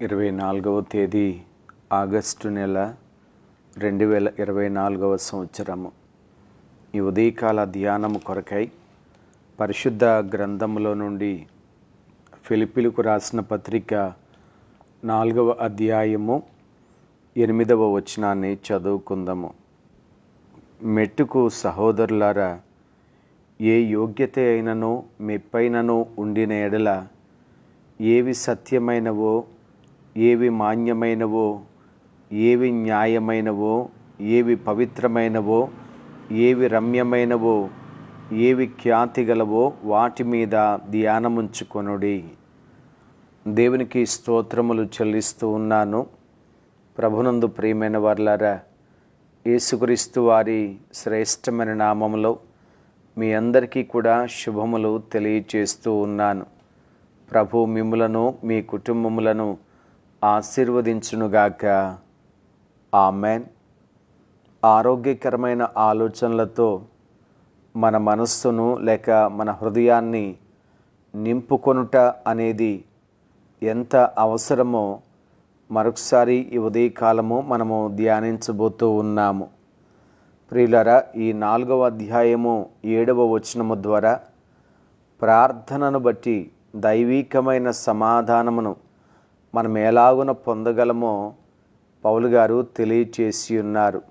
ఇరవై నాలుగవ తేదీ ఆగస్టు నెల రెండు వేల ఇరవై నాలుగవ సంవత్సరము. ఈ ఉదయకాల ధ్యానము కొరకై పరిశుద్ధ గ్రంథములో నుండి ఫిలిపిలకు రాసిన పత్రిక నాలుగవ అధ్యాయము ఎనిమిదవ వచనాన్ని చదువుకుందాము. మెట్టుకు సహోదరులారా ఏ యోగ్యత అయినను మెప్పైనను ఉండిన ఎడల ఏవి సత్యమైనవో ఏవి మాన్యమైనవో ఏవి న్యాయమైనవో ఏవి పవిత్రమైనవో ఏవి రమ్యమైనవో ఏవి ఖ్యాతి గలవో వాటి మీద ధ్యానముంచుకొనుడి. దేవునికి స్తోత్రములు చెల్లిస్తూ ఉన్నాను. ప్రభునందు ప్రియమైన వర్లారా యేసుక్రీస్తు వారి శ్రేష్టమైన నామములో మీ అందరికీ కూడా శుభములు తెలియచేస్తూ ఉన్నాను. ప్రభు మిమ్ములను మీ కుటుంబములను ఆశీర్వదించునుగాక. ఆమెన్. ఆరోగ్యకరమైన ఆలోచనలతో మన మనస్సును లేక మన హృదయాన్ని నింపుకొనుట అనేది ఎంత అవసరమో మరొకసారి ఈ ఉదయకాలము మనము ధ్యానించబోతూ ఉన్నాము. ప్రియులరా ఈ నాలుగవ అధ్యాయము ఏడవ వచనము ద్వారా ప్రార్థనను బట్టి దైవీకమైన సమాధానమును మనం ఎలాగున పొందగలమో పౌలు గారు తెలియచేసి ఉన్నారు.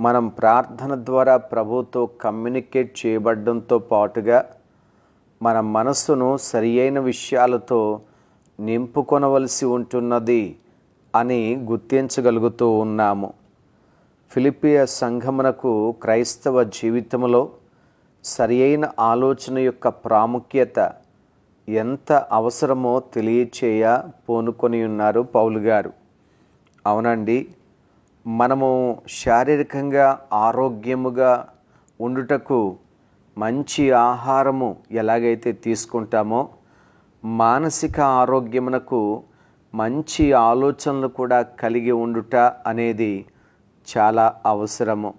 మనం ప్రార్థన ద్వారా ప్రభుతో కమ్యూనికేట్ చేయబడడంతో పాటుగా మన మనస్సును సరి అయిన విషయాలతో నింపుకొనవలసి ఉంటున్నది అని గుర్తించగలుగుతూ ఉన్నాము. ఫిలిపియ సంఘమునకు క్రైస్తవ జీవితంలో సరి అయిన ఆలోచన యొక్క ప్రాముఖ్యత ఎంత అవసరమో తెలియచేయ పూనుకొని ఉన్నారు పౌలు గారు. అవునండి మనము శారీరకంగా ఆరోగ్యముగా ఉండుటకు మంచి ఆహారము ఎలాగైతే తీసుకుంటామో మానసిక ఆరోగ్యమునకు మంచి ఆలోచనలు కూడా కలిగి ఉండుట అనేది చాలా అవసరము.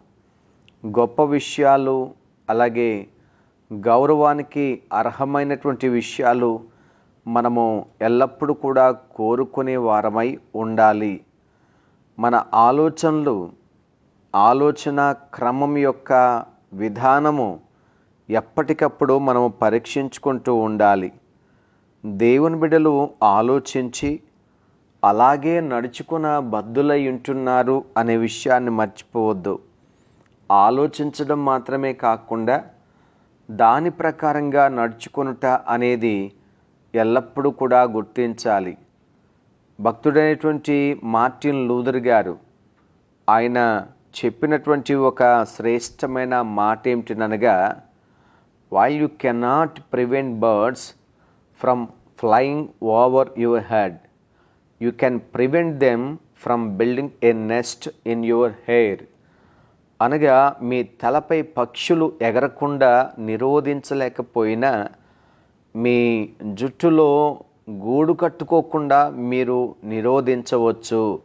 గొప్ప విషయాలు అలాగే గౌరవానికి అర్హమైనటువంటి విషయాలు మనము ఎల్లప్పుడూ కూడా కోరుకునే వారమై ఉండాలి. మన ఆలోచనలు ఆలోచన క్రమం యొక్క విధానము ఎప్పటికప్పుడు మనము పరీక్షించుకుంటూ ఉండాలి. దేవుని బిడ్డలు ఆలోచించి అలాగే నడుచుకున్న బద్దులై ఉంటున్నారు అనే విషయాన్ని మర్చిపోవద్దు. ఆలోచించడం మాత్రమే కాకుండా దాని ప్రకారంగా నడుచుకొనుట అనేది ఎల్లప్పుడూ కూడా గుర్తించాలి. భక్తుడైనటువంటి మార్టిన్ లూథర్ గారు ఆయన చెప్పినటువంటి ఒక శ్రేష్టమైన మాట ఏమిటినగా why you cannot prevent birds from flying over your head you can prevent them from building a nest in your hair అనగా మీ తలపై పక్షులు ఎగరకుండా నిరోధించలేకపోయినా మీ జుట్టులో గూడు కట్టుకోకుండా మీరు నిరోధించవచ్చు.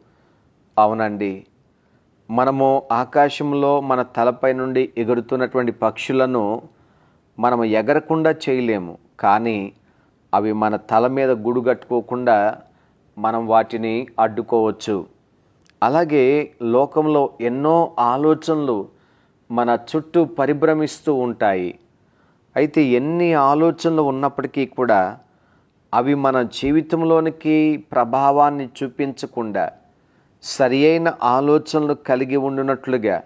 అవునండి. మనము ఆకాశంలో మన తలపై నుండి ఎగురుతున్నటువంటి పక్షులను మనము ఎగరకుండా చేయలేము. కానీ అవి మన తల మీద గూడు కట్టుకోకుండా మనం వాటిని అడ్డుకోవచ్చు. అలాగే లోకంలో ఎన్నో ఆలోచనలు మన చుట్టూ పరిభ్రమిస్తూ ఉంటాయి. అయితే ఎన్ని ఆలోచనలు ఉన్నప్పటికీ కూడా అవి మన జీవితంలోనికి ప్రభావాన్ని చూపించకుండా సరి అయిన ఆలోచనలు కలిగి ఉండినట్లుగా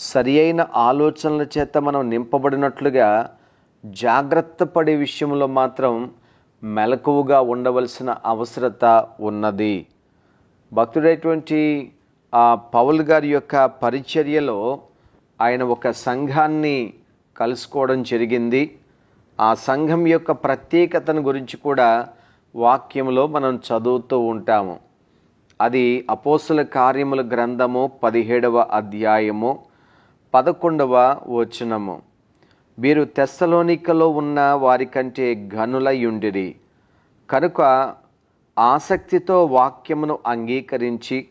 సరి అయిన ఆలోచనల చేత మనం నింపబడినట్లుగా జాగ్రత్త పడే విషయంలో మాత్రం మెలకువగా ఉండవలసిన అవసరత ఉన్నది. భక్తుడైనటువంటి ఆ పౌల్ గారి యొక్క పరిచర్యలో ఆయన ఒక సంఘాన్ని కలుసుకోవడం జరిగింది. ఆ సంఘం యొక్క ప్రత్యేకతను గురించి కూడా వాక్యంలో మనం చదువుతూ ఉంటాము. అది అపోసుల కార్యముల గ్రంథము పదిహేడవ అధ్యాయము పదకొండవ వచనము. వీరు తెస్సలోనికలో ఉన్న వారికంటే ఘనులయుండిరి కనుక ఆసక్తితో వాక్యమును అంగీకరించి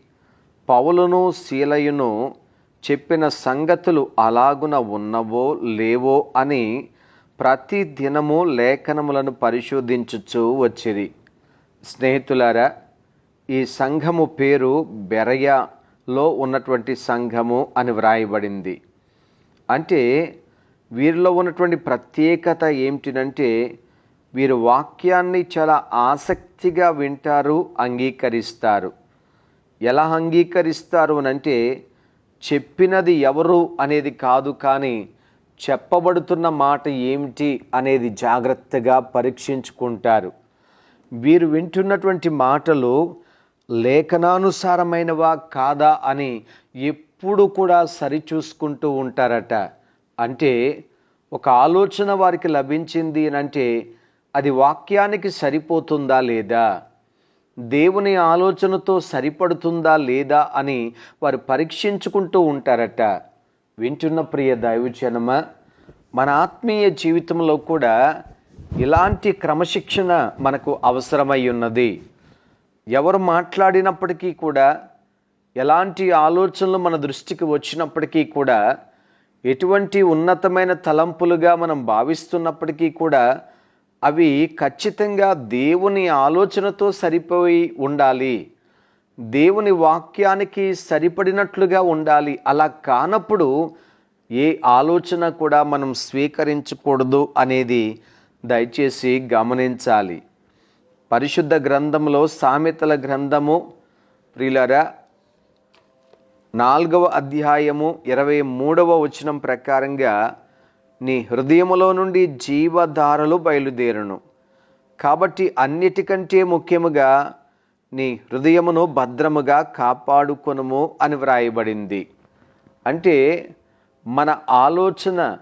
పౌలును శీలయును చెప్పిన సంగతులు అలాగున ఉన్నవో లేవో అని ప్రతి దినము లేఖనములను పరిశోధించుచూ వచ్చిరి. స్నేహితులారా ఈ సంఘము పేరు బెరయలో ఉన్నటువంటి సంఘము అని వ్రాయబడింది. అంటే వీరిలో ఉన్నటువంటి ప్రత్యేకత ఏమిటినంటే వీరు వాక్యాన్ని చాలా ఆసక్తిగా వింటారు అంగీకరిస్తారు. ఎలా అంగీకరిస్తారు అనంటే చెప్పినది ఎవరు అనేది కాదు కానీ చెప్పబడుతున్న మాట ఏమిటి అనేది జాగ్రత్తగా పరీక్షించుకుంటారు. వీరు వింటున్నటువంటి మాటలు లేఖనానుసారమైనవా కాదా అని ఎప్పుడు కూడా సరిచూసుకుంటూ ఉంటారట. అంటే ఒక ఆలోచన వారికి లభించింది అని అంటే అది వాక్యానికి సరిపోతుందా లేదా? దేవుని ఆలోచనతో సరిపడుతుందా లేదా అని వారు పరీక్షించుకుంటూ ఉంటారట. వింటున్న ప్రియ దైవజనమ మన ఆత్మీయ జీవితంలో కూడా ఇలాంటి క్రమశిక్షణ మనకు అవసరమై ఉన్నది. ఎవరు మాట్లాడినప్పటికీ కూడా ఎలాంటి ఆలోచనలు మన దృష్టికి వచ్చినప్పటికీ కూడా ఎటువంటి ఉన్నతమైన తలంపులుగా మనం భావిస్తున్నప్పటికీ కూడా అవి ఖచ్చితంగా దేవుని ఆలోచనతో సరిపోయి ఉండాలి. దేవుని వాక్యానికి సరిపడినట్లుగా ఉండాలి. అలా కానప్పుడు ఏ ఆలోచన కూడా మనం స్వీకరించకూడదు అనేది దయచేసి గమనించాలి. పరిశుద్ధ గ్రంథంలో సామెతల గ్రంథము ప్రిలరా నాలుగవ అధ్యాయము ఇరవై మూడవ వచనం ప్రకారంగా నీ హృదయములో నుండి జీవధారలు బయలుదేరును. కాబట్టి అన్నిటికంటే ముఖ్యముగా నీ హృదయమును భద్రముగా కాపాడుకొనుము అని వ్రాయబడింది. అంటే మన ఆలోచన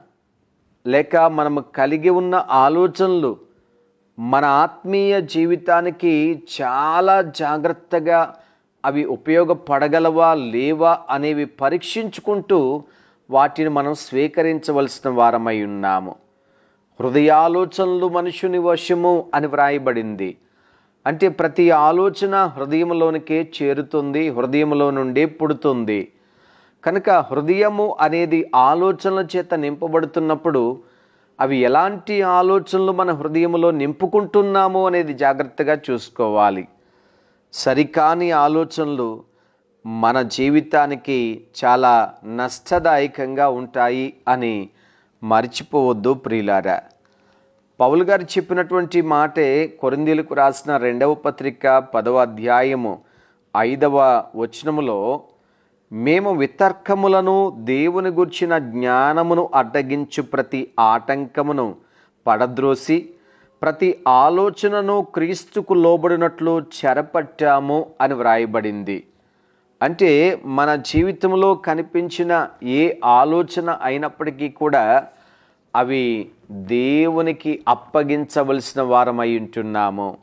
లేక మనము కలిగి ఉన్న ఆలోచనలు మన ఆత్మీయ జీవితానికి చాలా జాగ్రత్తగా అవి ఉపయోగపడగలవా లేవా అనేవి పరీక్షించుకుంటూ వాటిని మనం స్వీకరించవలసిన వారమై ఉన్నాము. హృదయాలోచనలు మనుషుని వశము అని వ్రాయబడింది. అంటే ప్రతి ఆలోచన హృదయంలోనికే చేరుతుంది హృదయంలో నుండి పుడుతుంది. కనుక హృదయము అనేది ఆలోచనల చేత నింపబడుతున్నప్పుడు అవి ఎలాంటి ఆలోచనలు మన హృదయంలో నింపుకుంటున్నాము అనేది జాగ్రత్తగా చూసుకోవాలి. సరికాని ఆలోచనలు మన జీవితానికి చాలా నష్టదాయకంగా ఉంటాయి అని మర్చిపోవద్దు ప్రియులారా. పౌలు గారు చెప్పినటువంటి మాటే కొరిందీలకు రాసిన రెండవ పత్రిక పదవ అధ్యాయము ఐదవ వచనములో మేము వితర్కములను దేవుని గుర్చిన జ్ఞానమును అడ్డగించు ప్రతి ఆటంకమును పడద్రోసి ప్రతి ఆలోచనను క్రీస్తుకు లోబడినట్లు చెరపట్టాము అని వ్రాయబడింది. అంటే మన జీవితంలో కనిపించిన ఏ ఆలోచన అయినప్పటికీ కూడా అవి దేవునికి అప్పగించవలసిన వారమై ఉంటున్నాము.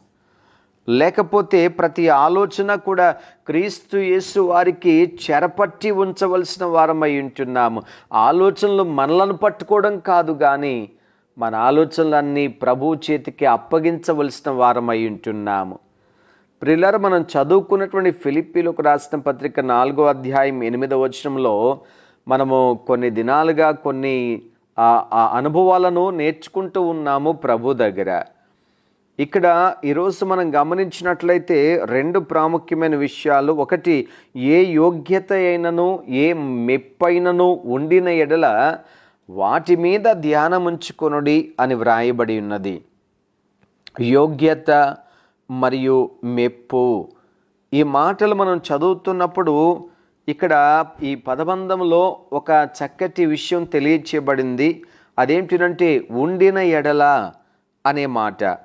లేకపోతే ప్రతి ఆలోచన కూడా క్రీస్తు యేసు వారికి చెరపట్టి ఉంచవలసిన వారమై ఉంటున్నాము. ఆలోచనలు మనలను పట్టుకోవడం కాదు కానీ మన ఆలోచనలన్నీ ప్రభు చేతికి అప్పగించవలసిన వారమై ఉంటున్నాము. ప్రిల్లర్ మనం చదువుకున్నటువంటి ఫిలిప్పీలకు రాసిన పత్రిక నాలుగో అధ్యాయం ఎనిమిదవ వచనంలో మనము కొన్ని దినాలుగా కొన్ని ఆ అనుభవాలను నేర్చుకుంటూ ఉన్నాము ప్రభు దగ్గర. ఇక్కడ ఈరోజు మనం గమనించినట్లయితే రెండు ప్రాముఖ్యమైన విషయాలు. ఒకటి ఏ యోగ్యత అయినను ఏ మెప్పైనను ఉండిన ఎడల వాటి మీద ధ్యానం ఉంచుకొనుడి అని వ్రాయబడి ఉన్నది. యోగ్యత మరియు మెప్పు. ఈ మాటలు మనం చదువుతున్నప్పుడు ఇక్కడ ఈ పదబంధంలో ఒక చక్కటి విషయం తెలియచేయబడింది. అదేంటినంటే ఉండిన ఎడల అనే మాట.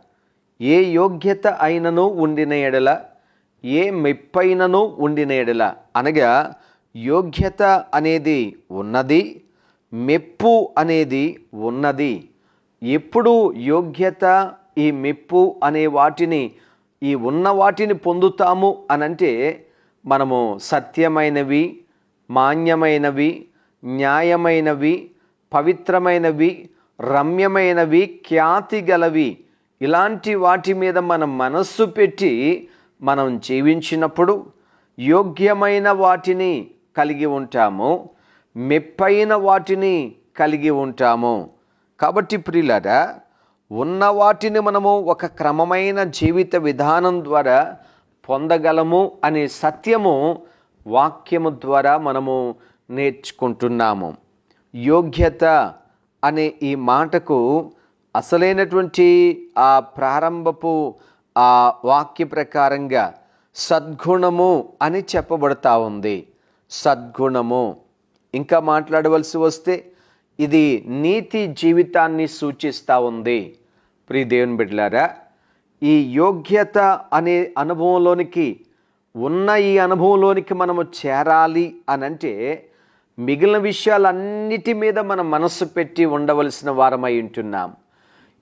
ఏ యోగ్యత అయినను ఉండిన ఎడల ఏ మెప్పైనను ఉండిన ఎడల. అనగా యోగ్యత అనేది ఉన్నది మెప్పు అనేది ఉన్నది. ఎప్పుడు యోగ్యత ఈ మెప్పు అనే వాటిని ఈ ఉన్న వాటిని పొందుతాము అనంటే మనము సత్యమైనవి మాన్యమైనవి న్యాయమైనవి పవిత్రమైనవి రమ్యమైనవి ఖ్యాతి గలవి ఇలాంటి వాటి మీద మనం మనస్సు పెట్టి మనం జీవించినప్పుడు యోగ్యమైన వాటిని కలిగి ఉంటాము మెప్పైన వాటిని కలిగి ఉంటాము. కాబట్టి ప్రియులరా ఉన్న వాటిని మనము ఒక క్రమమైన జీవిత విధానం ద్వారా పొందగలము అనే సత్యము వాక్యము ద్వారా మనము నేర్చుకుంటున్నాము. యోగ్యత అనే ఈ మాటకు అసలైనటువంటి ఆ ప్రారంభపు ఆ వాక్య ప్రకారంగా సద్గుణము అని చెప్పబడతా ఉంది. సద్గుణము. ఇంకా మాట్లాడవలసి వస్తే ఇది నీతి జీవితాన్ని సూచిస్తూ ఉంది. ప్రియ దేవుని బిడ్డలారా ఈ యోగ్యత అనే అనుభవంలోనికి ఉన్న ఈ అనుభవంలోనికి మనము చేరాలి అని అంటే మిగిలిన విషయాలన్నిటి మీద మనం మనస్సు పెట్టి ఉండవలసిన వారమై ఉంటున్నాం.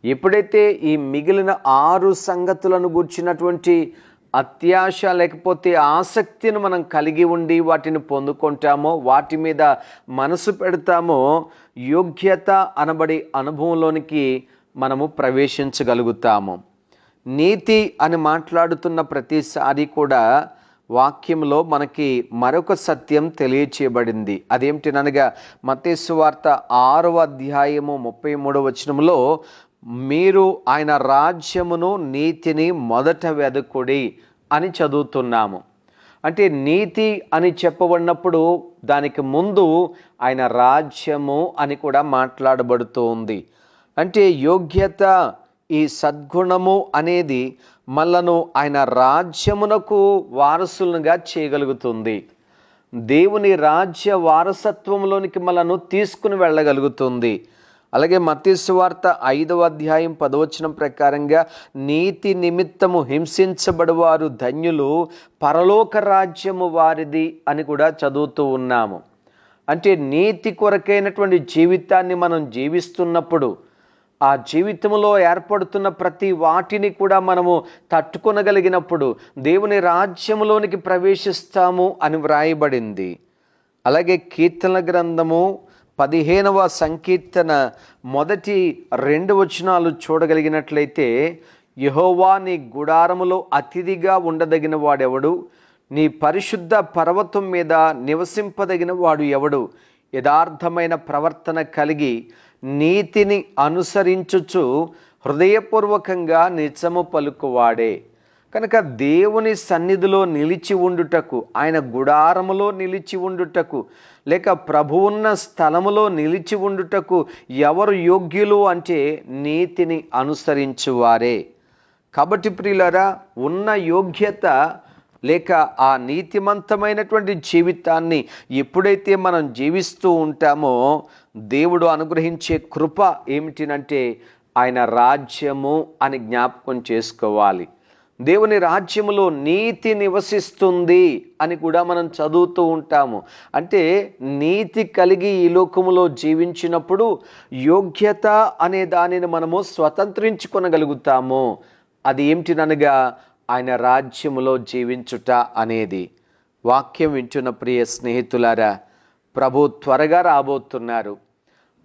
ఎప్పుడైతే ఈ మిగిలిన ఆరు సంగతులను గూర్చినటువంటి అత్యాశ లేకపోతే ఆసక్తిని మనం కలిగి ఉండి వాటిని పొందుకుంటామో వాటి మీద మనసు పెడతామో యోగ్యత అనబడి అనుభవంలోనికి మనము ప్రవేశించగలుగుతాము. నీతి అని మాట్లాడుతున్న ప్రతిసారి కూడా వాక్యంలో మనకి మరొక సత్యం తెలియచేయబడింది. అదేమిటినగా మతేసు వార్త ఆరవ అధ్యాయము ముప్పై మూడవ వచనంలో మీరు ఆయన రాజ్యమును నీతిని మొదట వెదకుడి. అని చదువుతున్నాము. అంటే నీతి అని చెప్పబడినప్పుడు దానికి ముందు ఆయన రాజ్యము అని కూడా మాట్లాడబడుతోంది అంటే యోగ్యత ఈ సద్గుణము అనేది మనను ఆయన రాజ్యమునకు వారసులుగా చేయగలుగుతుంది. దేవుని రాజ్య వారసత్వంలోనికి మనను తీసుకుని వెళ్ళగలుగుతుంది. అలాగే మతీసు వార్త ఐదవ అధ్యాయం పదవచనం ప్రకారంగా నీతి నిమిత్తము హింసించబడువారు ధన్యులు పరలోక రాజ్యము వారిది అని కూడా చదువుతూ ఉన్నాము. అంటే నీతి కొరకైనటువంటి జీవితాన్ని మనం జీవిస్తున్నప్పుడు ఆ జీవితంలో ఏర్పడుతున్న ప్రతి వాటిని కూడా మనము తట్టుకొనగలిగినప్పుడు దేవుని రాజ్యంలోనికి ప్రవేశిస్తాము అని వ్రాయబడింది. అలాగే కీర్తన గ్రంథము పదిహేనవ సంకీర్తన మొదటి రెండు వచనాలు చూడగలిగినట్లయితే యహోవా నీ గుడారములో అతిథిగా ఉండదగిన వాడెవడు? నీ పరిశుద్ధ పర్వతం మీద నివసింపదగిన వాడు ఎవడు? యథార్థమైన ప్రవర్తన కలిగి నీతిని అనుసరించుచు హృదయపూర్వకంగా నిజము పలుకువాడే. కనుక దేవుని సన్నిధిలో నిలిచి ఉండుటకు ఆయన గుడారములో నిలిచి ఉండుటకు లేక ప్రభువున్న స్థలములో నిలిచి ఉండుటకు ఎవరు యోగ్యులు అంటే నీతిని అనుసరించువారే. కాబట్టి ప్రియులరా ఉన్న యోగ్యత లేక ఆ నీతిమంతమైనటువంటి జీవితాన్ని ఎప్పుడైతే మనం జీవిస్తూ ఉంటామో దేవుడు అనుగ్రహించే కృప ఏమిటినంటే ఆయన రాజ్యము అని జ్ఞాపకం చేసుకోవాలి. దేవుని రాజ్యములో నీతి నివసిస్తుంది అని కూడా మనం చదువుతూ ఉంటాము. అంటే నీతి కలిగి ఈ లోకములో జీవించినప్పుడు యోగ్యత అనే దానిని మనము స్వతంత్రించుకొనగలుగుతాము. అది ఏమిటిననగా ఆయన రాజ్యములో జీవించుట అనేది. వాక్యం వింటున్న ప్రియ స్నేహితులారా ప్రభు త్వరగా రాబోతున్నారు.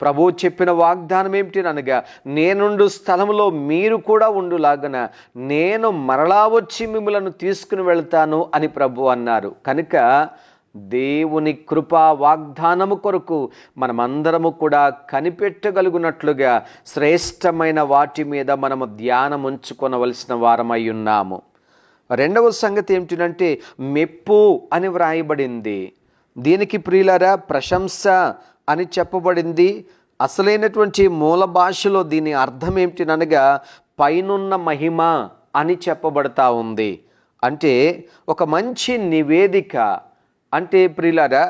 ప్రభు చెప్పిన వాగ్దానం ఏమిటి అనగా నేనుండు స్థలంలో మీరు కూడా ఉండులాగన నేను మరలా వచ్చి మిమ్మలను తీసుకుని వెళ్తాను అని ప్రభు అన్నారు. కనుక దేవుని కృపా వాగ్దానము కొరకు మనమందరము కూడా కనిపెట్టగలుగునట్లుగా శ్రేష్టమైన వాటి మీద మనము ధ్యానం ఉంచుకొనవలసిన వారమై ఉన్నాము. రెండవ సంగతి ఏమిటంటే మెప్పు అని వ్రాయబడింది. దీనికి ప్రియులరా ప్రశంస అని చెప్పబడింది. అసలైనటువంటి మూల భాషలో దీని అర్థం ఏమిటినగా పైనున్న మహిమ అని చెప్పబడతా ఉంది. అంటే ఒక మంచి నివేదిక. అంటే ప్రియులరా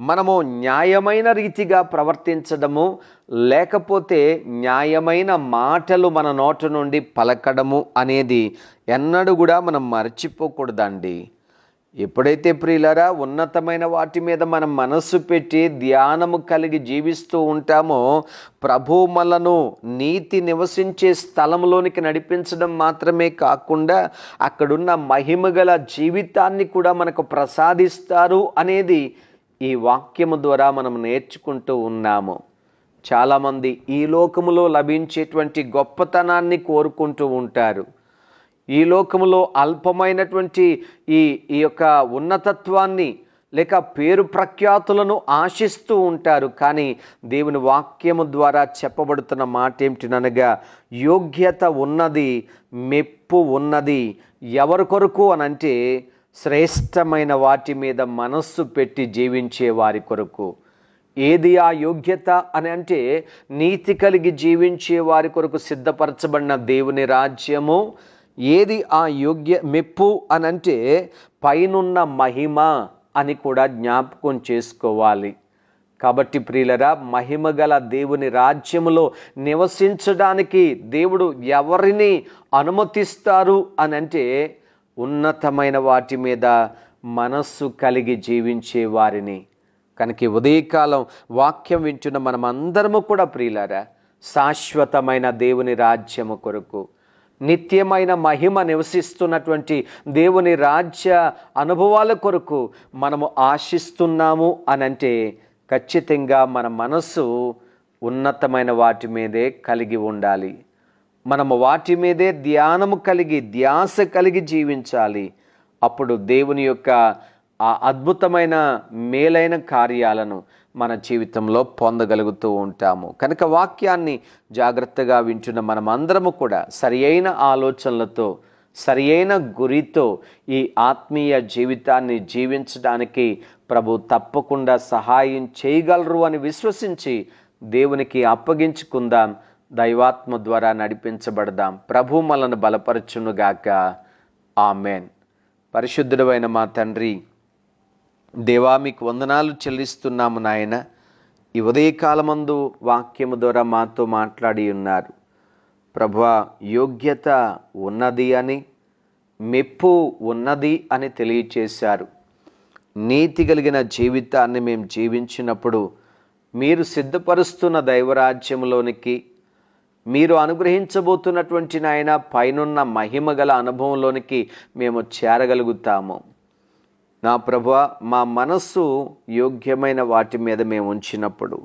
మనము న్యాయమైన రీతిగా ప్రవర్తించడము లేకపోతే న్యాయమైన మాటలు మన నోట నుండి పలకడము అనేది ఎన్నడూ కూడా మనం మర్చిపోకూడదండి. ఎప్పుడైతే ప్రియులరా ఉన్నతమైన వాటి మీద మనం మనస్సు పెట్టి ధ్యానము కలిగి జీవిస్తూ ఉంటామో ప్రభు మనను నీతి నివసించే స్థలంలోనికి నడిపించడం మాత్రమే కాకుండా అక్కడున్న మహిమగల జీవితాన్ని కూడా మనకు ప్రసాదిస్తారు అనేది ఈ వాక్యము ద్వారా మనం నేర్చుకుంటూ ఉన్నాము. చాలామంది ఈ లోకములో లభించేటువంటి గొప్పతనాన్ని కోరుకుంటూ ఉంటారు. ఈ లోకములో అల్పమైనటువంటి ఈ ఈ యొక్క ఉన్నతత్వాన్ని లేక పేరు ప్రఖ్యాతులను ఆశిస్తూ ఉంటారు. కానీ దేవుని వాక్యము ద్వారా చెప్పబడుతున్న మాట ఏమిటినగా యోగ్యత ఉన్నది మెప్పు ఉన్నది ఎవరి కొరకు అనంటే శ్రేష్టమైన వాటి మీద మనస్సు పెట్టి జీవించే వారి కొరకు. ఏది ఆ యోగ్యత అని అంటే నీతి కలిగి జీవించే వారి కొరకు సిద్ధపరచబడిన దేవుని రాజ్యము ఏది ఆ యోగ్య మెప్పు అని అంటే పైనున్న మహిమ అని కూడా జ్ఞాపకం చేసుకోవాలి. కాబట్టి ప్రియులరా మహిమ గల దేవుని రాజ్యములో నివసించడానికి దేవుడు ఎవరిని అనుమతిస్తారు అని అంటే ఉన్నతమైన వాటి మీద మనస్సు కలిగి జీవించే వారిని. కనుక ఉదయకాలం వాక్యం వింటున్న మనమందరము కూడా ప్రియులారా శాశ్వతమైన దేవుని రాజ్యము కొరకు నిత్యమైన మహిమ నివసిస్తున్నటువంటి దేవుని రాజ్య అనుభవాల కొరకు మనము ఆశిస్తున్నాము అనంటే ఖచ్చితంగా మన మనస్సు ఉన్నతమైన వాటి మీదే కలిగి ఉండాలి. మనము వాటి మీదే ధ్యానము కలిగి ధ్యాస కలిగి జీవించాలి. అప్పుడు దేవుని యొక్క ఆ అద్భుతమైన మేలైన కార్యాలను మన జీవితంలో పొందగలుగుతూ ఉంటాము. కనుక వాక్యాన్ని జాగ్రత్తగా వింటున్న మనమందరము కూడా సరి అయిన ఆలోచనలతో సరి అయిన గురితో ఈ ఆత్మీయ జీవితాన్ని జీవించడానికి ప్రభు తప్పకుండా సహాయం చేయగలరు అని విశ్వసించి దేవునికి అప్పగించుకుందాం. దైవాత్మ ద్వారా నడిపించబడదాం. ప్రభు మనను బలపరచునుగాక. ఆమెన్. పరిశుద్ధుడమైన మా తండ్రి దేవా మీకు వందనాలు చెల్లిస్తున్నాము నాయన. ఈ ఉదయకాలమందు వాక్యము ద్వారా మాతో మాట్లాడి ఉన్నారు. ప్రభా యోగ్యత ఉన్నది అని మెప్పు ఉన్నది అని తెలియచేశారు. నీతి కలిగిన జీవితాన్ని మేము జీవించినప్పుడు మీరు సిద్ధపరుస్తున్న దైవరాజ్యంలోనికి మీరు అనుగ్రహించబోతున్నటువంటి నాయన పైనున్న మహిమ గల అనుభవంలోనికి మేము చేరగలుగుతాము. నా ప్రభు మా మనస్సు యోగ్యమైన వాటి మీద మేము ఉంచినప్పుడు.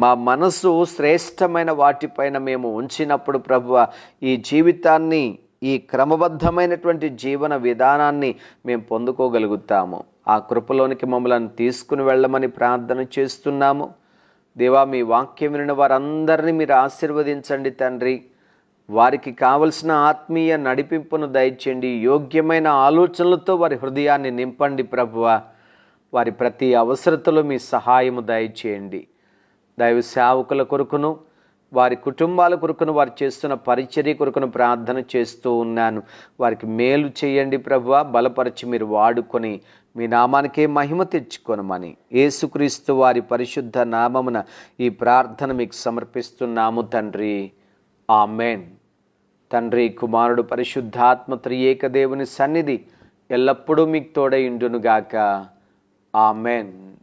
మా మనస్సు శ్రేష్టమైన వాటిపైన మేము ఉంచినప్పుడు ప్రభు ఈ జీవితాన్ని ఈ క్రమబద్ధమైనటువంటి జీవన విధానాన్ని మేము పొందుకోగలుగుతాము. ఆ కృపలోనికి మమ్మల్ని తీసుకుని వెళ్ళమని ప్రార్థన చేస్తున్నాము. దేవా మీ వాక్యం వినిన వారందరినీ మీరు ఆశీర్వదించండి తండ్రి. వారికి కావలసిన ఆత్మీయ నడిపింపును దయచేయండి. యోగ్యమైన ఆలోచనలతో వారి హృదయాన్ని నింపండి ప్రభువ. వారి ప్రతి అవసరతలో మీ సహాయము దయచేయండి. దైవ సేవకుల కొరకును వారి కుటుంబాల కొరకును వారు చేస్తున్న పరిచర్య కొరకును ప్రార్థన చేస్తూ ఉన్నాను. వారికి మేలు చేయండి ప్రభువ. బలపరిచి మీరు వాడుకొని మీ నామానికే మహిమ తెచ్చుకొనమని యేసుక్రీస్తు వారి పరిశుద్ధ నామమున ఈ ప్రార్థన మీకు సమర్పిస్తున్నాము తండ్రి. ఆమెన్. తండ్రి కుమారుడు పరిశుద్ధాత్మ త్రియేక దేవుని సన్నిధి ఎల్లప్పుడూ మీకు తోడై ఉండునుగాక. ఆమెన్.